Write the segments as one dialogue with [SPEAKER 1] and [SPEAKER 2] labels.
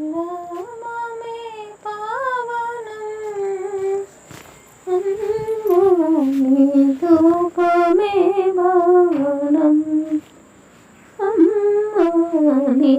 [SPEAKER 1] నామమే పావనం నీ రూపమే భావనం అమ్మా నీ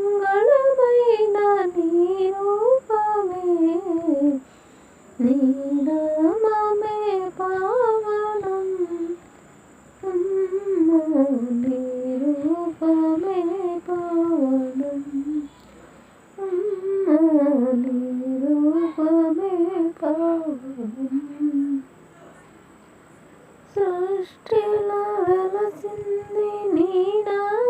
[SPEAKER 1] మంగళమైన నీ రూపమే. నీ పావనం. అమ్మా నీ రూపమే పావనం. అమ్మా నీ రూపమే పావనం. సృష్టిలో వెలసింది నీ నామమే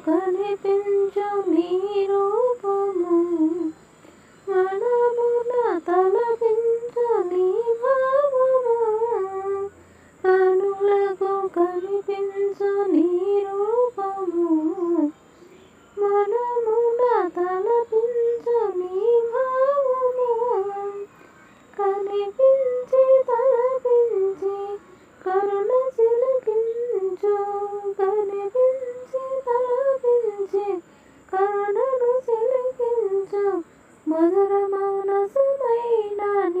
[SPEAKER 1] కనిపించు నీ రూపము. మనమున తలపించు నీ భావము. కనులకు కనిపించు నీ రూపము. మనమున తలపించు నీ భావము. కనిపించి తలపించి కరుణ చిలకించు. కనిపించి తల కరుణించి కరుణను సిలికించు. మధుర మౌనసుమైన